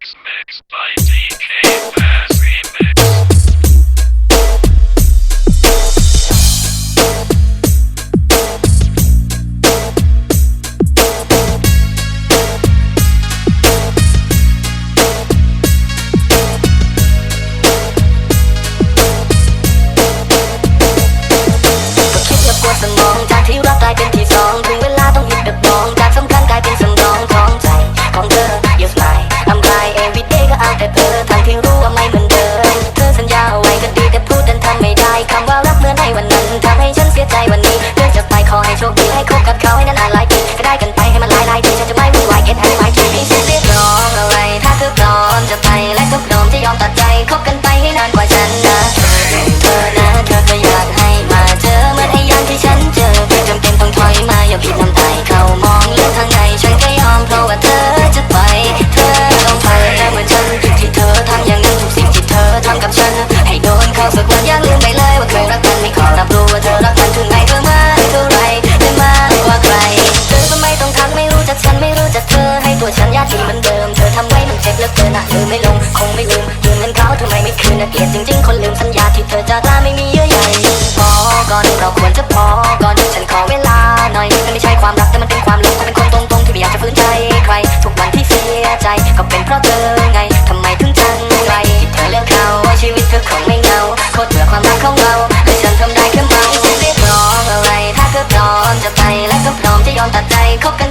Mix Mix by DK Bass Remix. ก็ อมจะยอมตัดใจคบกันไปให้นานกว่าฉันนะเธอนะเธอก็อยากให้มาเจอเหมื่อนไอ้ยามที่ฉันเจอเพียงจำเป็นต้องถอยมาอย่าผิดน้ำใจเขามองเรื่องทางในฉันก็ยอมเพราะว่าเธอจะไป เธอต้องไปเหมือนฉันที่เธอทำอย่างนั้นทุกสิ่งที่เธอทำกับฉัน ให้โดนเขาสักวันอย่าลืมไปเลยว่าเคยรักกันไม่ขอรับรู้ว่าเธอรักกันถึงไหนเธอมาเท่าไรได้มากกว่าใครเธอก็ไมต้องทักไม่รู้จักฉันไม่รู้จักเธอให้ตัวฉันญาติเหมือนเดิ นนะเกลียดจริง ๆ คนลืมสัญญาที่เธอจะลาไม่มีเยื่อใยพอก่อนเราควรจะพอก่อนฉันขอเวลาหน่อยมันไม่ใช่ความรักแต่มันเป็นความหลงเขาเป็นคนตรงๆที่ไม่อยากจะฝืนใจใคร ทุกวันที่เสียใจก็เป็นเพราะเธอไงทำไมถึงจังไรที่เธอเลือกเขาชีวิตเธอคงไม่เงาโคตรเบื่อความรักของเราให้ฉันทำได้แค่เมาเรียกร้องอะไรถ้าเธอพร้อมจะไปและก็พร้อมจะยอมตัดใจคบกัน